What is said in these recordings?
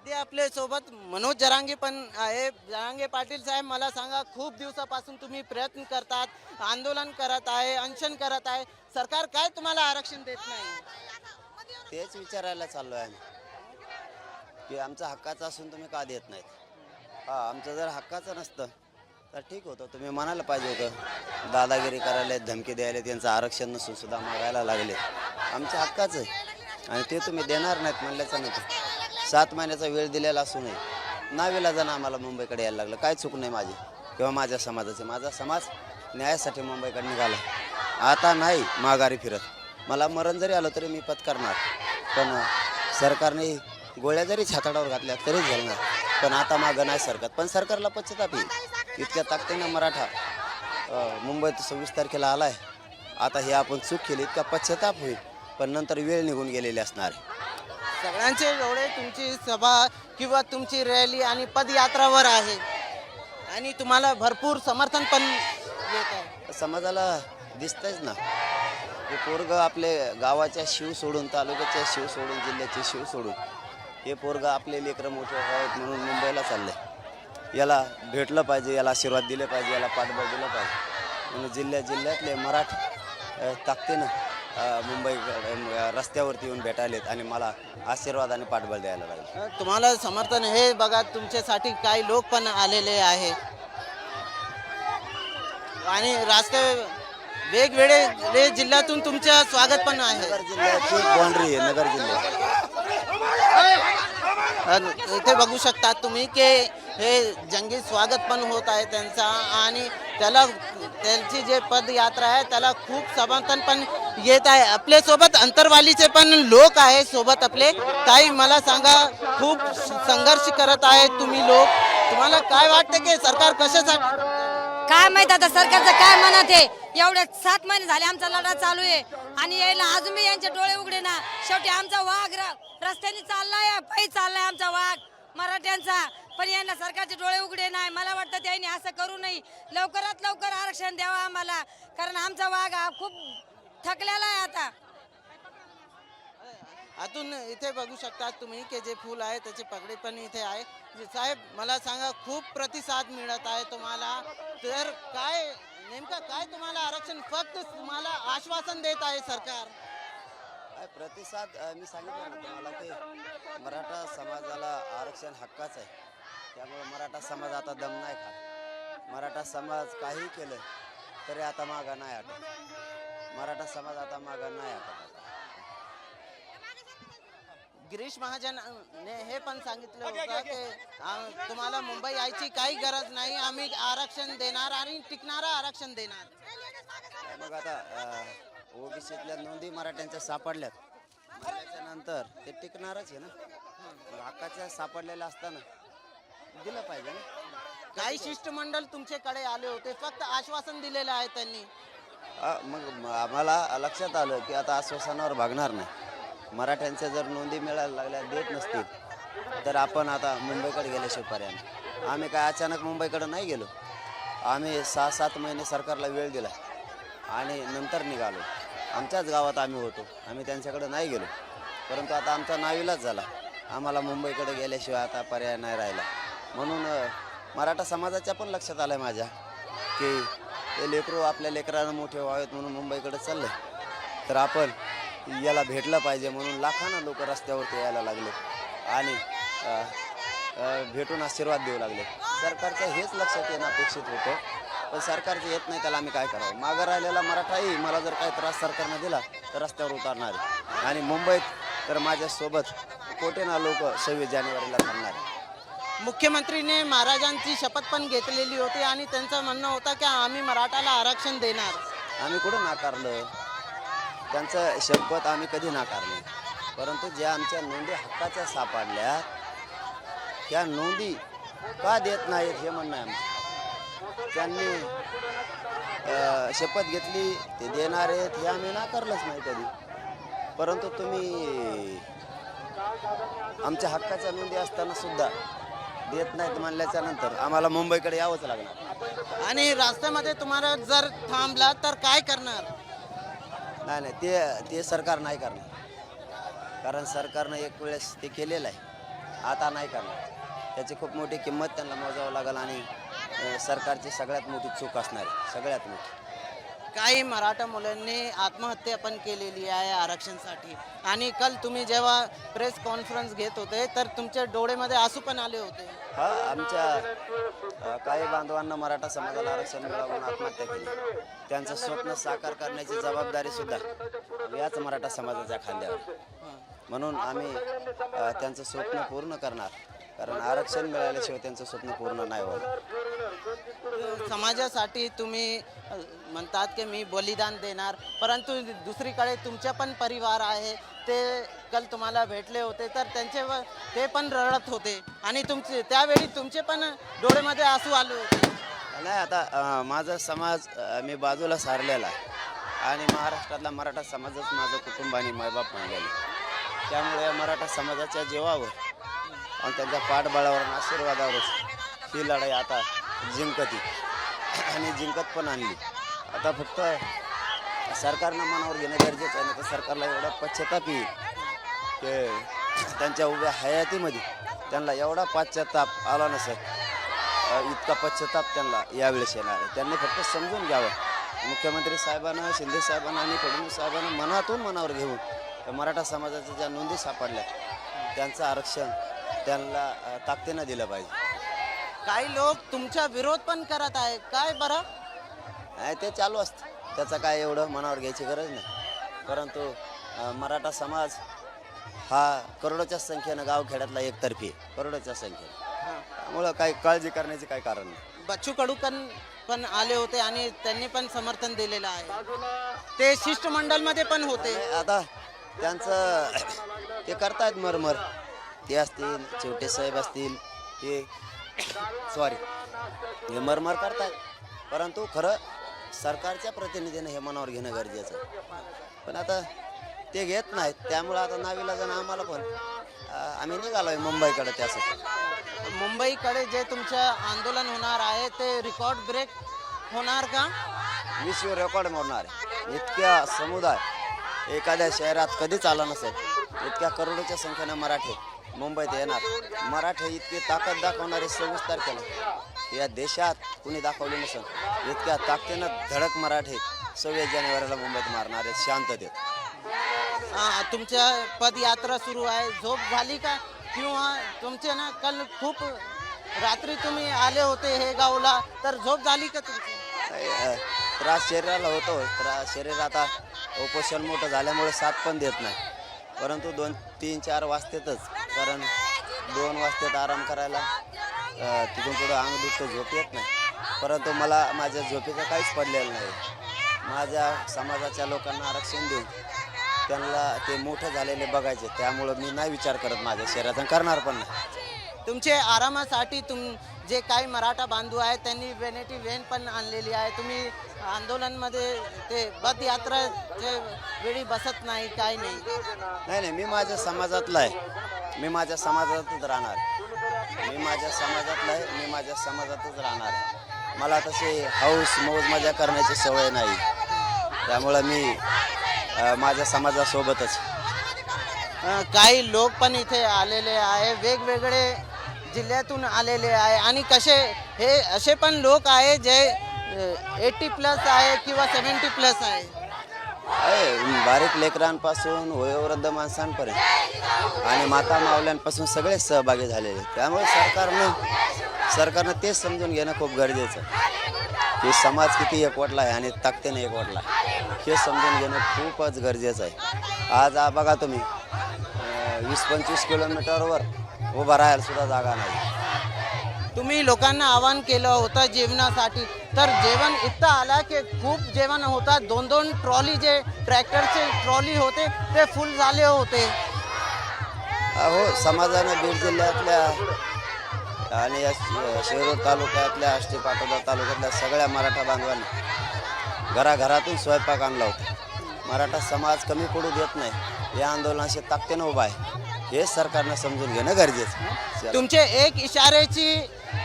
सध्या आपल्यासोबत मनोज जरांगे पण आहे. जरांगे पाटील साहेब मला सांगा खूप दिवसापासून तुम्ही प्रयत्न करतात आंदोलन करत आहे अनशन करत आहे. सरकार काय तुम्हाला आरक्षण देत नाही? तेच विचारायला चाललो आहे आम्ही. की आमचा हक्काचं असून तुम्ही का देत नाहीत? हा आमचं जर हक्काचं नसतं तर ठीक होतं. तुम्ही म्हणायला पाहिजे होतं. दादागिरी करायला धमकी द्यायला त्यांचं आरक्षण नसून सुद्धा मागायला लागले. आमच्या हक्काचं आहे. आणि ते तुम्ही देणार नाहीत म्हणल्याचं नाही. सात महिन्याचा वेळ दिलेला असूनही नावीला जाणं आम्हाला मुंबईकडे यायला लागलं. काय चूक नाही माझी किंवा माझ्या समाजाचे. माझा समाज न्यायासाठी मुंबईकडे निघाला. आता नाही माघारी फिरत. मला मरण जरी आलं तरी मी पत्करणार. पण सरकारने गोळ्या जरी छाताडावर घातल्या तरी घालणार पण आता मागं नाही सरकत. पण सरकारला पश्चाताप येईल इतक्या ताकदीनं मराठा मुंबईत सव्वीस तारखेला आला आहे आता हे आपण चूक केली इतका पश्चाताप होईल. पण नंतर वेळ निघून गेलेली असणार आहे. सगळ्यांचे डोळे तुमची सभा किंवा तुमची रॅली आणि पदयात्रावर आहे. आणि तुम्हाला भरपूर समर्थन पण येत आहे. समाजाला दिसतंच ना. हे पोरग आपले गावाच्या शिव सोडून तालुक्याच्या शिव सोडून जिल्ह्याचे शिव सोडून हे पोरग आपले लेकरं मोठे आहेत म्हणून मुंबईला चाललंय. याला भेटलं पाहिजे याला आशीर्वाद दिले पाहिजे याला पाठबळ दिलं पाहिजे. म्हणून जिल्ह्या जिल्ह्यातले मराठ ताकदीनं मुंबई रस्त्यावरती येऊन भेटायलेत आणि मला आशीर्वाद आणि पाठबळ द्यायला लागले. तुम्हाला समर्थन हे बघा तुमच्यासाठी काही लोक पण आलेले आहे. आणि रास्ते वेगवेगळे जिल्ह्यातून तुमचं स्वागत पण आहे. नगर जिल्ह्याची बाउंड्री आहे नगर जिल्ह्यात. इथे बघू शकता तुम्ही की हे जंगी स्वागत पण होत आहे त्यांचा आणि त्याला त्यांची जे पदयात्रा आहे त्याला खूप समर्थन पण येत आहे. आपल्यासोबत अंतरवालीचे पण लोक आहे सोबत आपले. काही मला सांगा खूप संघर्ष करत आहे तुम्ही लोक. तुम्हाला काय वाटतं की सरकार कशासाठी काय माहीत आता सरकारचं काय म्हणत आहे? एवढे सात महिने झाले आमचा लढा चालू आहे. आणि यायला अजून मी यांचे डोळे उघडे ना. शेवटी आमचा वाघ र- रस्त्याने चाललाय पायी चाललाय आमचा वाघ. मराठ्यांचा. पण यांना सरकारचे डोळे उघडे नाही. मला वाटतं त्यांनी असं करू नये. लवकरात लवकर आरक्षण द्यावं आम्हाला. कारण आमचा वाघ हा खूप थकलेला आहे आता. आतून इथे बघू शकता तुम्ही की जे फूल आहे त्याचे पगडी पण इथे आहे. जे साहेब मला सांगा खूप प्रतिसाद मिळत आहे तुम्हाला. तर काय नेमकं काय तुम्हाला आरक्षण फक्त तुम्हाला आश्वासन देत आहे सरकार? प्रतिसाद मी सांगितलं ना तुम्हाला की मराठा समाजाला आरक्षण हक्काचं आहे. त्यामुळे मराठा समाज आता दम नाही खात. मराठा समाज काही केलं तरी आता मागा नाही हटत. मराठा समाज आता मागा नाही आता. गिरीश महाजन ने हे पण सांगितलं होतं की तुम्हाला मुंबई यायची काही गरज नाही आम्ही आरक्षण देणार आणि टिकणारं आरक्षण देणार. मग आता ओबीसीतल्या नोंदी मराठ्यांच्या सापडल्यात. त्याच्या नंतर ते टिकणारच आहे ना. मग हक्काच्या सापडलेल्या असताना दिलं पाहिजे ना. काही शिष्टमंडळ तुमच्याकडे आले होते फक्त आश्वासन दिलेलं आहे त्यांनी. मग आम्हाला लक्षात आलं की आता आश्वासनावर भागणार नाही. मराठ्यांच्या जर नोंदी मिळायला लागल्या देत नसतील तर आपण आता मुंबईकडे गेल्याशिवाय पर्याय आम्ही काय अचानक मुंबईकडं नाही गेलो? आम्ही सहा सात महिने सरकारला वेळ दिला आणि नंतर निघालो. आमच्याच गावात आम्ही होतो. आम्ही त्यांच्याकडे नाही गेलो. परंतु आता आमचा नाविलाच झाला. आम्हाला मुंबईकडे गेल्याशिवाय आता पर्याय नाही राहिला. म्हणून मराठा समाजाच्या पण लक्षात आलं आहे माझ्या की ते लेकरू आपल्या लेकरांना मोठे व्हावेत म्हणून मुंबईकडे चाललं. तर आपण याला भेटलं पाहिजे म्हणून लाखांना लोक रस्त्यावरती यायला लागले आणि अ, अ, भेटून आशीर्वाद देऊ लागले. सरकारचं हेच लक्षात येणं अपेक्षित होतं. पण सरकारचं येत नाही त्याला आम्ही काय करावं? मागं राहिलेला मराठाही मला जर काही त्रास सरकारनं दिला तर रस्त्यावर उतारणार आहे. आणि मुंबईत तर माझ्यासोबत कोटेना लोक सव्वीस जानेवारीला थांबणार मुख्यमंत्रीने महाराजांची शपथ पण घेतलेली होती आणि त्यांचं म्हणणं होतं की आम्ही मराठाला आरक्षण देणार. आम्ही कुठं नाकारलं? त्यांचं शपथ आम्ही कधी नाकारली? परंतु ज्या आमच्या नोंदी हक्काच्या सापडल्या त्या नोंदी का देत नाहीत हे म्हणणं आहे आमचं. त्यांनी शपथ घेतली ते देणार आहेत हे आम्ही नाकारलंच नाही कधी. परंतु तुम्ही आमच्या हक्काच्या नोंदी असताना सुद्धा देत नाहीत म्हणल्याच्या नंतर आम्हाला मुंबईकडे यावंच लागणार. आणि रस्त्यामध्ये तुम्हाला जर थांबला तर काय करणार? नाही नाही ते ते सरकार नाही करणार. कारण सरकारनं एक वेळेस ते केलेलं आहे. आता नाही करणार. त्याची खूप मोठी किंमत त्यांना मोजावं लागेल आणि अ, सरकारची सगळ्यात मोठी चूक असणार आहे. सगळ्यात मोठी. काही मराठा मुलांनी आत्महत्या पण केलेली आहे आरक्षणसाठी. आणि काल तुम्ही जेव्हा प्रेस कॉन्फरन्स घेत होते तर तुमच्या डोळेमध्ये आसू पण आले होते. हा आमच्या काही बांधवांना मराठा समाजाला आरक्षण मिळवून आत्महत्या केली. त्यांचं स्वप्न साकार करण्याची जबाबदारी सुद्धा याच मराठा समाजाच्या खांद्यावर. म्हणून आम्ही त्यांचं स्वप्न पूर्ण करणार. कारण आरक्षण मिळाल्याशिवाय त्यांचं स्वप्न पूर्ण नाही होणार. समाजासाठी तुम्ही म्हणतात की मी बलिदान देणार परंतु दुसरीकडे तुमच्या पण परिवार आहे ते कल तुम्हाला भेटले होते तर त्यांचे व- ते पण रडत होते. आणि तुमचे त्यावेळी तुमचे पण डोळ्यामध्ये आसू आले होते. नाही आता माझा समाज मी बाजूला सारलेला आणि महाराष्ट्रातला मराठा समाजच माझं कुटुंब आणि मायबाप मानलेले त्यामुळे या मराठा समाजाच्या जीवावर आणि त्यांच्या पाठबळावर आशीर्वादावरच ही लढाई आता जिंकती. आणि जिंकत पण आणली. आता फक्त सरकारनं मनावर घेणं गरजेचं आहे नाही तर सरकारला एवढा पश्चाताप येईल की त्यांच्या उभ्या हयातीमध्ये त्यांना एवढा पश्चाताप आला नसेल इतका पश्चाताप त्यांना यावेळेस येणार आहे. त्यांनी फक्त समजून घ्यावं. मुख्यमंत्री साहेबांना शिंदे साहेबांना आणि फडणवीस साहेबांना मनातून मनावर घेऊन मराठा समाजाच्या ज्या नोंदी सापडल्या त्यांचं आरक्षण त्यांना ताकदीनं दिलं पाहिजे. काही लोक तुमचा विरोध पण करत आहे काय बरं? नाही ते चालू असतं. त्याचं काय एवढं मनावर घ्यायची गरज नाही. परंतु अ, मराठा समाज हा करोडोच्या संख्येनं गावखेड्यातला एकतर्फी आहे. करोडोच्या संख्येनं. त्यामुळं काही काळजी करण्याचे काही कारण नाही. बच्चू कडू पण पण आले होते आणि त्यांनी पण समर्थन दिलेलं आहे. ते शिष्टमंडळमध्ये पण होते. आता त्यांचं ते करतायत मरमर. ते असतील छोटे साहेब असतील ते सॉरी हे मरमर करतायत परंतु खरं सरकारच्या प्रतिनिधीने हे मनावर घेणं गरजेचं आहे. पण आता ते घेत नाहीत. त्यामुळं आता नावीला जाणं आम्हाला पण आम्ही निघालोय मुंबईकडे त्यासाठी. मुंबईकडे जे तुमचं आंदोलन होणार आहे ते रेकॉर्ड ब्रेक होणार का? विश्व रेकॉर्ड मोडणार आहे. इतक्या समुदाय एखाद्या शहरात कधीच आला नसेल? इतक्या करोडोच्या संख्येनं मराठे मुंबईत येणार. मराठे इतकी ताकद दाखवणारे सव्वीस तारखेला या देशात कुणी दाखवली नसेल इतक्या ताकदीनं धडक मराठे सव्वीस जानेवारीला मुंबईत मारणार आहेत. शांततेत तुमच्या पदयात्रा सुरू आहे. झोप झाली का? किंवा तुमचे ना काल खूप रात्री तुम्ही आले होते हे गावला तर झोप झाली का तुमची? त्रास शरीराला होतो. त्रास शरीर आता उपोषण मोठं झाल्यामुळे साथ पण देत नाही. परंतु दोन तीन चार वाजतेतच कारण दोन वाजतेत आराम करायला. तिथून पुढं अंग दुखतं झोप येत नाही. परंतु मला माझ्या झोपेचं काहीच पडलेलं नाही. माझ्या समाजाच्या लोकांना आरक्षण देऊन त्यांना ते मोठं झालेले बघायचे. त्यामुळं मी नाही विचार करत माझ्या शरीराचा करणार पण नाही. तुमचे आरामासाठी तुम जे काही मराठा बांधव आहेत त्यांनी वेनेटी व्हेन पण आणलेली आहे. तुम्ही आंदोलनमध्ये ते पदयात्राच्या वेळी बसत नाही काय नाही. नाही नाही मी माझ्या समाजातला आहे. मी माझ्या समाजातच राहणार. मी माझ्या समाजातला आहे मी माझ्या समाजातच राहणार आहे. मला तसे हाऊस मौज मजा करण्याची सवय नाही. त्यामुळं मी अ, माझ्या समाजासोबतच. अ, काही लोक पण इथे आलेले आहे वेगवेगळे जिल्ह्यातून आलेले आहे. आणि कसे हे असे पण लोक आहे जे एटी प्लस आहे किंवा सेवन्टी प्लस आहे. आहे. बारीक लेकरांपासून वयोवृद्ध माणसांपर्यंत आणि माता मावल्यांपासून सगळे सहभागी झालेले. आहेत. त्यामुळे सरकारनं सरकारनं तेच समजून घेणं खूप गरजेचं आहे. की समाज किती एकवटला आहे आणि ताकदीने एकवटला हे समजून घेणं खूपच गरजेचं आहे. आज बघा तुम्ही वीस पंचवीस किलोमीटरवर उभा राहायला सुद्धा जागा नाही. तुम्ही लोकांना आवाहन केलं होतं जेवणासाठी. तर जेवण इतकं आलं की खूप जेवण होतात दोन दोन ट्रॉली जे ट्रॅक्टरचे ट्रॉली होते ते फुल झाले होते. हो समाजानं बीड जिल्ह्यातल्या आणि या तालुक्यातल्या आष्टी पाटोदा तालुक्यातल्या सगळ्या मराठा बांधवांनी घराघरातून स्वयंपाक आणला होता. मराठा समाज कमी पडू देत नाही. या आंदोलनाशी ताकदीनं उभा आहे. हे सरकारनं समजून घेणं गरजेचं. तुमचे एक इशाऱ्याची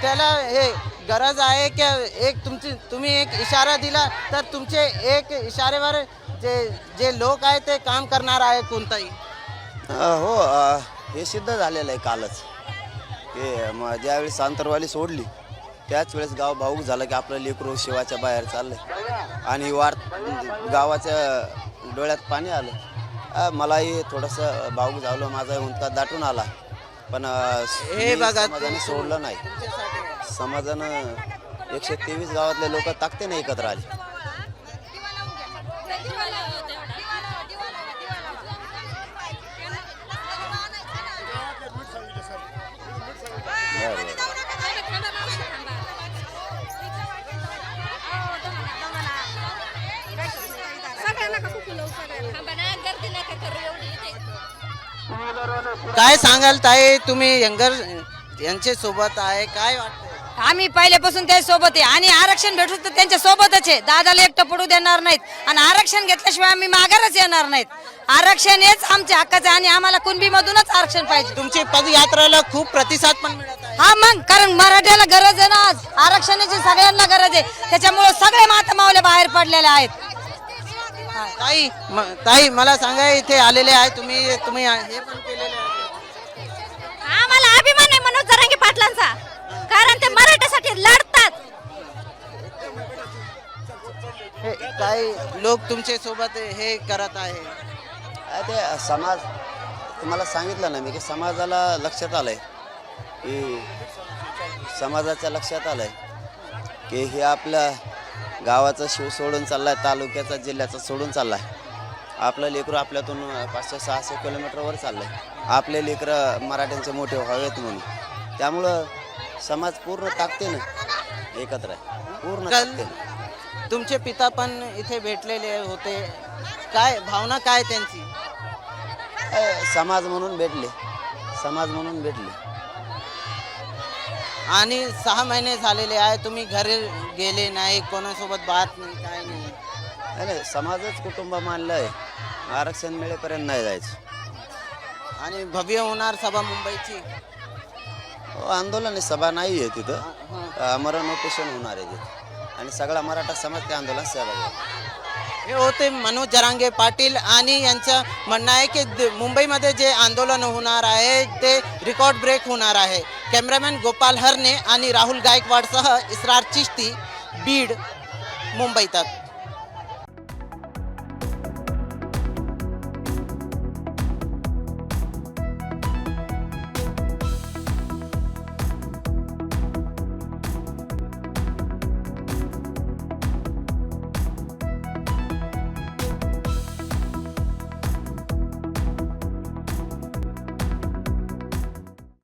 त्याला हे गरज आहे की एक तुमची तुम्ही एक इशारा दिला तर तुमचे एक इशारेवर जे जे लोक आहे ते काम करणार आहे कोणताही. हो हे सिद्ध झालेलं आहे कालच. की म- ज्यावेळेस आंतरवाली सोडली त्याच वेळेस गाव भाऊक झालं की आपलं लेकरू शिवाच्या बाहेर चाललंय. आणि वार गावाच्या डोळ्यात पाणी आलं. मलाही थोडंसं भाऊक झालं माझा उंटका दाटून आला. पण हे बघा, समाजाने सोडलं नाही. समाजानं एकशे तेवीस गावातले लोक ताकते नाही एकत्र आले. काय सांगाल ताई? तुम्ही यंगर यांच्या सोबत आहे. काय वाटतं आम्ही पहिल्यापासून त्या सोबत आहे. आणि आरक्षण भेटू तर त्यांच्या सोबतच आहे. दादाला एकटं पडू देणार नाहीत. आणि आरक्षण घेतल्याशिवाय आम्ही माघारच येणार नाहीत. आरक्षण हेच आमच्या हक्काचं आहे आणि आम्हाला कुणबी मधूनच आरक्षण पाहिजे. तुमची पदयात्रेला खूप प्रतिसाद पण मिळत आहे. हा मग कारण मराठ्याला गरज आहे ना आज. आरक्षणाची सगळ्यांना गरज आहे. त्याच्यामुळे सगळे माता मावले बाहेर पडलेले आहेत. ताई म- ताई मला सांगा इथे आलेले आहे तुम्ही तुम्ही हे पण केलेले आहे. आम्हाला अभिमान आहे मनोज जरांगे पाटलांचा. कारण ते मराठीसाठी लढतात. हे काही लोक तुमच्यासोबत हे करत आहे. अ, ते समाज तुम्हाला सांगितलं ना मी की समाजाला लक्षात आलंय. की समाजाच्या लक्षात आलंय. की हे आपल्या गावाचं शिव सोडून चाललाय तालुक्याचा जिल्ह्याचा सोडून चाललाय. आपलं लेकरू आपल्यातून पाचशे सहाशे किलोमीटरवर चाललंय. आपले लेकरं मराठ्यांचे मोठे व्हावेत म्हणून. त्यामुळं समाज पूर्ण ताकदीनं एकत्र आहे. पूर्ण ताकदीनं. तुमचे पिता पण इथे भेटलेले होते. काय भावना काय त्यांची? समाज म्हणून भेटले. समाज म्हणून भेटले. आणि सहा महिने झालेले आहे. तुम्ही घरी गेले नाही कोणासोबत बात नाही काय नाही. नाही समाजच कुटुंब मानलं आहे. आरक्षण मिळेपर्यंत नाही जायचं. आणि भव्य होणार सभा मुंबईची? हो, आंदोलन आहे सभा नाही आहे तिथं. आमरण उपोषण होणार आहे तिथं. आणि सगळा मराठा समाज त्या आंदोलनात सहभागी आहे. हे होते मनोज जरांगे पाटील आणि यांचं म्हणणं आहे की द- मुंबईमध्ये जे आंदोलन होणार आहे ते रेकॉर्ड ब्रेक होणार आहे. कॅमेरामॅन गोपाल हरणे आणि राहुल गायकवाडसह इस्रार चिश्ती बीड मुंबईतात